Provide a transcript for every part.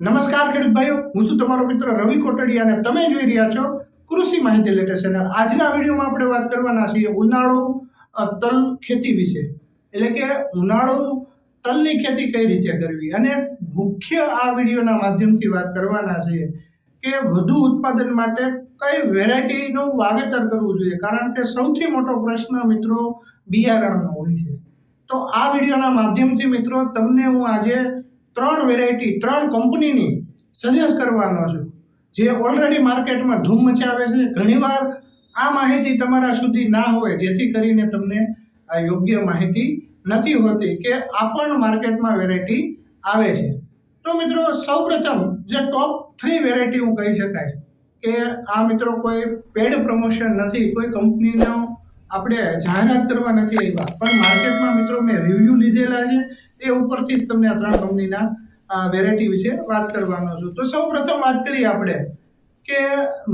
નમસ્કાર ખેડૂત ભાઈઓ, હું છું તમારો મિત્ર રવિ કોટડિયા અને તમે જોઈ રહ્યા છો કૃષિ માહિતી લેટેસ્ટ ચેનલ આજના વિડીયોમાં આપણે વાત કરવાના છીએ ઉનાળુ તલ ખેતી વિશે. એટલે કે ઉનાળુ તલની ખેતી કઈ રીતે કરવી? અને મુખ્ય આ વિડીયોના માધ્યમથી વાત કરવાના છીએ કે વધુ ઉત્પાદન માટે કઈ વેરાયટીનું વાવેતર કરવું જોઈએ? કારણ કે સૌથી મોટો પ્રશ્ન મિત્રો બિયારણનો હોય છે. તો આ વિડીયોના માધ્યમથી મિત્રો તમને હું આજે ત્રણ વેરાયટી ત્રણ કંપનીની સજેસ્ટ કરવાનો છું. જે ઓલરેડી માર્કેટમાં ધૂમ મચાવે છે. ઘણીવાર આ માહિતી તમારા સુધી ના હોય, જેથી કરીને તમને આ યોગ્ય માહિતી નથી હોતી કે આ પણ માર્કેટમાં વેરાયટી આવે છે. તો મિત્રો, સૌપ્રથમ જે ટોપ થ્રી વેરાયટી હું કહી શકાય કે આ મિત્રો કોઈ પેડ પ્રમોશન નથી, કોઈ કંપનીનો આપણે જાહેરાત કરવા નથી આવ્યા પણ માર્કેટમાં મિત્રો મેં રિવ્યૂ લીધેલા છે. એ ઉપરથી જ તમને આ ત્રણ કંપનીના વેરાયટી વિશે વાત કરવાનો છું. તો સૌ પ્રથમ વાત કરીએ આપણે કે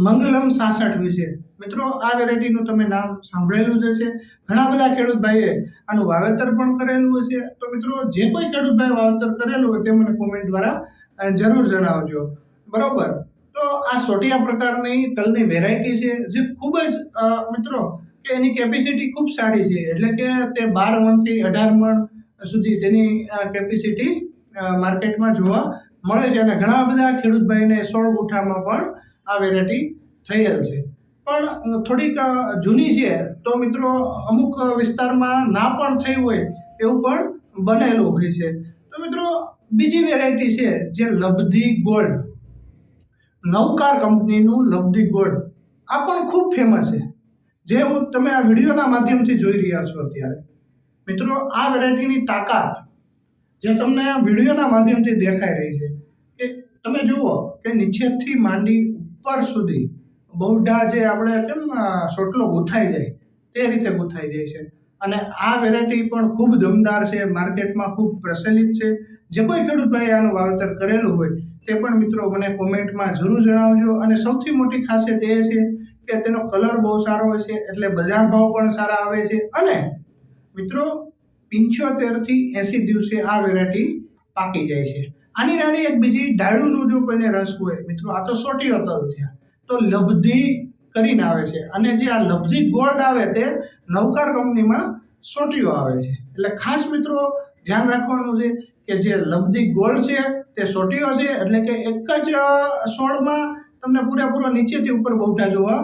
મંગલમ સાસઠ વિશે. મિત્રો, આ વેરાયટીનું તમે નામ સાંભળેલું જ હશે. ઘણા બધા ખેડૂત ભાઈએ આનું વાવેતર પણ કરેલું હશે. તો મિત્રો, જે કોઈ ખેડૂત ભાઈ વાવેતર કરેલું હોય તે મને કોમેન્ટ દ્વારા જરૂર જણાવજો. બરોબર? તો આ સોટિયા પ્રકારની તલની વેરાયટી છે, જે ખૂબ જ મિત્રો કે એની કેપેસિટી ખૂબ સારી છે. એટલે કે તે બાર મણથી અઢાર મણ સુધી તેની કેપેસિટી માર્કેટમાં જોવા મળે છે. અને ઘણા બધા ખેડૂત ભાઈને સોળ ગુઠામાં પણ આ વેરાયટી થયેલ છે. પણ થોડીક જૂની છે. તો મિત્રો, અમુક વિસ્તારમાં ના પણ થઈ હોય એવું પણ બનેલું હોય છે. તો મિત્રો, બીજી વેરાયટી છે જે લબ્ધી ગોલ્ડ. નવકાર કંપનીનું લબ્ધી ગોલ્ડ. આ પણ ખૂબ ફેમસ છે. જે હું તમે આ વિડીયોના માધ્યમથી જોઈ રહ્યા છો અત્યારે. મિત્રો, આ વેરાયટીની તાકાત જે તમને આ વિડીયોના માધ્યમથી દેખાઈ રહી છે કે તમે જુઓ કે નીચેથી માંડી ઉપર સુધી બહુઢા જે આપણે કેમ સોટલો ગૂંથાઈ જાય, તે રીતે ગૂંથાઈ જાય છે. અને આ વેરાયટી પણ ખૂબ દમદાર છે, માર્કેટમાં ખૂબ પ્રચલિત છે. જે કોઈ ખેડૂત ભાઈ આનું વાવેતર કરેલું હોય, તે પણ મિત્રો મને કોમેન્ટમાં જરૂર જણાવજો. અને સૌથી મોટી ખાસિયત એ છે કે તેનો કલર બહુ સારો હોય છે, એટલે બજાર ભાવ પણ સારા આવે છે. અને મિત્રો, પંચોતેરથી એસી દિવસે આ વેરાયટી પાકી જાય છે. આની નાની એક બીજી ડાળુનો જો કોઈને રસ હોય, મિત્રો, આ તો સોટી તલ થયા. તો લબ્ધી કરીને આવે છે. અને જે આ લબ્ધી ગોલ્ડ આવે તે નવકાર કંપનીમાં સોટીઓ આવે છે. એટલે ખાસ મિત્રો, ધ્યાન રાખવાનું છે કે જે લબ્ધી ગોલ્ડ છે, તે સોટીઓ છે, એટલે કે એક જ છોડમાં તમને પૂરેપૂરો નીચેથી ઉપર બહુટા જોવા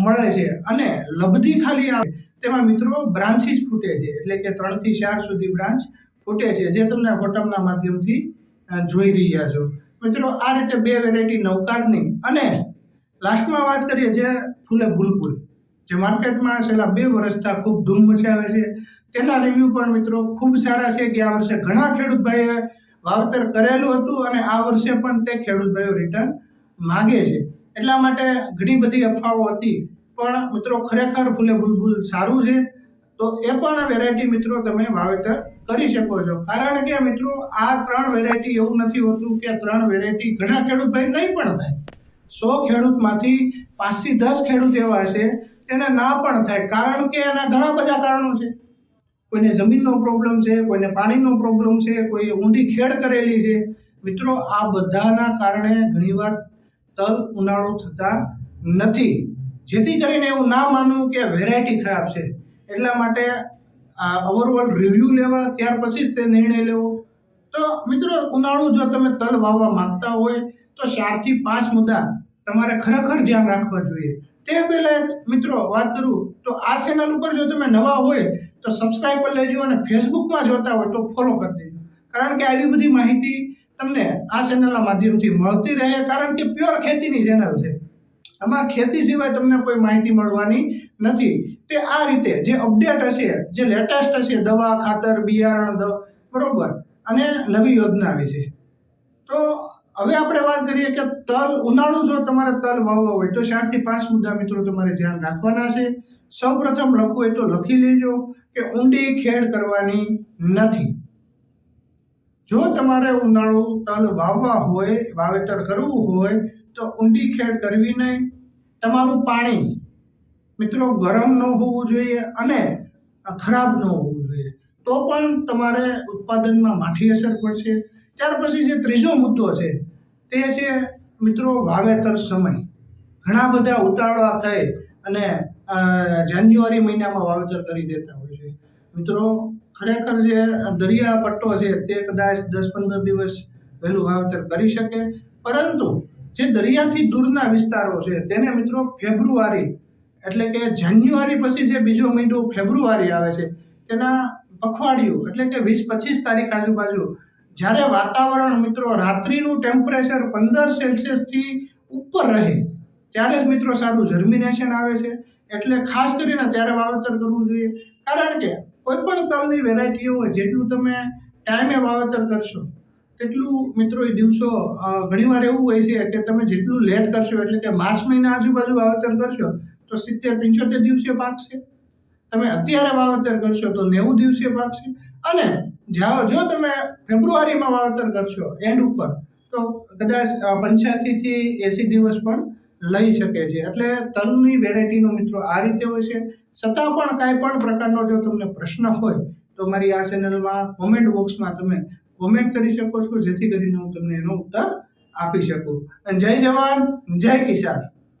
મળે છે. અને લબધી ખાલી આવે તેમાં મિત્રો બ્રાન્ચીસ ફૂટે છે. એટલે કે ત્રણથી ચાર સુધી બ્રાન્ચ ફૂટે છે, જે તમને બોટમના માધ્યમથી જોઈ રહ્યા છો. મિત્રો, આ રીતે બે વેરાયટી નવકારની અને લાસ્ટમાં વાત કરીએ જે ફૂલે બુલબુલ જે માર્કેટમાં છેલ્લા બે વર્ષથી ખૂબ ધૂમ મચાવે છે. તેના રિવ્યુ પણ મિત્રો ખૂબ સારા છે કે આ વર્ષે ઘણા ખેડૂત ભાઈએ વાવતર કરેલું હતું અને આ વર્ષે પણ તે ખેડૂત ભાઈઓ રિટર્ન માગે છે. એટલા માટે ઘણી બધી અફવાઓ હતી. પણ મિત્રો, ખરેખર ફૂલે બુલબુલ સારું છે. તો એ પણ વેરાયટી મિત્રો તમે વાવેતર કરી શકો છો. કારણ કે મિત્રો, આ ત્રણ વેરાયટી એવું નથી હોતું કે ત્રણ વેરાયટી ઘણા ખેડૂત ભાઈ નહીં પણ થાય. સો ખેડૂતમાંથી પાંચથી દસ ખેડૂત એવા છે તેને ના પણ થાય. કારણ કે એના ઘણા બધા કારણો છે. કોઈને જમીનનો પ્રોબ્લેમ છે, કોઈને પાણીનો પ્રોબ્લેમ છે, કોઈ ઊંડી ખેડ કરેલી છે. મિત્રો, આ બધાના કારણે ઘણીવાર તલ ઉનાળું થતા નથી. જેથી કરીને એવું ના માનવું કે વેરાયટી ખરાબ છે. એટલા માટે ઓવરઓલ રિવ્યૂ લેવા, ત્યાર પછી જ તે નિર્ણય લેવો. તો મિત્રો, ઉનાળુ જો તમે તલ વાવવા માંગતા હોય, તો ચારથી પાંચ મુદ્દા તમારે ખરેખર ધ્યાન રાખવા જોઈએ. તે પહેલાં મિત્રો, વાત કરું, તો આ ચેનલ ઉપર જો તમે નવા હોય, તો સબસ્ક્રાઈબ કરી લેજો અને ફેસબુકમાં જોતા હોય તો ફોલો કરી દેજો. કારણ કે આવી બધી માહિતી તમને આ ચેનલના માધ્યમથી મળતી રહે, કારણ કે પ્યોર ખેતીની ચેનલ છે. આમાં ખેતી સિવાય તમને કોઈ માહિતી મળવાની નથી. તે આ રીતે જે અપડેટ હશે, જે લેટેસ્ટ હશે, દવા, ખાતર, બિયારણ બરોબર. અને નવી યોજના વિશે તો હવે આપણે વાત કરીએ કે તલ, ઉનાળુ જો તમારે તલ વાવવા હોય, તો ચારથી પાંચ મુદ્દા મિત્રો તમારે ધ્યાન રાખવાના છે. સૌ પ્રથમ લખવું હોય તો લખી લેજો કે ઊંડી ખેડ કરવાની નથી. જો તમારે ઉનાળુ તલ વાવવા હોય, વાવેતર કરવું હોય, તો ઊંડી ખેડ કરવી નહીં. તમારું પાણી મિત્રો ગરમ ન હોવું જોઈએ અને ખરાબ ન હોવું જોઈએ. તો પણ તમારે ઉત્પાદનમાં માઠી અસર પડશે. ત્યાર પછી જે ત્રીજો મુદ્દો છે, તે છે મિત્રો વાવેતર સમય. ઘણા બધા ઉતાવળા થઈ અને જાન્યુઆરી મહિનામાં વાવેતર કરી દેતા હોય છે. મિત્રો, ખરેખર જે દરિયા પટ્ટો છે તે કદાચ દસ પંદર દિવસ વહેલું વાવેતર કરી શકે. પરંતુ જે દરિયાથી દૂરના વિસ્તારો છે તેને મિત્રો ફેબ્રુઆરી એટલે કે જાન્યુઆરી પછી જે બીજો મહિનો ફેબ્રુઆરી આવે છે, તેના પખવાડિયું એટલે કે વીસ પચીસ તારીખ આજુબાજુ, જ્યારે વાતાવરણ મિત્રો રાત્રિનું ટેમ્પરેચર પંદર સેલ્સિયસથી ઉપર રહે, ત્યારે જ મિત્રો સારું જર્મિનેશન આવે છે. એટલે ખાસ કરીને ત્યારે વાવેતર કરવું જોઈએ. કારણ કે કોઈ પણ તલની વેરાયટીઓ હોય, જેટલું તમે ટાઈમે વાવેતર કરશો, તેટલું મિત્રો એ દિવસો ઘણીવાર એવું હોય છે કે તમે જેટલું લેટ કરશો, એટલે કે માર્ચ મહિના આજુબાજુ વાવેતર કરશો, તો સિત્તેર, પંચોતેર દિવસે પાકશે. તમે અત્યારે વાવેતર કરશો, તો નેવું દિવસે પાકશે. અને જાઓ, જો તમે ફેબ્રુઆરીમાં વાવેતર કરશો એન્ડ ઉપર, તો કદાચ પંચ્યાસી થી એસી દિવસ પણ લઈ શકે છે. એટલે તલની વેરાયટીનો મિત્રો આ રીતે હોય છે. છતાં પણ કાંઈ પણ પ્રકારનો જો તમને પ્રશ્ન હોય, તો મારી આ ચેનલમાં કોમેન્ટ બોક્સમાં તમે કોમેન્ટ કરી શકો છો. જેથી કરીને હું તમને એનો ઉત્તર આપી શકું. અને જય જવાન, જય કિસાન.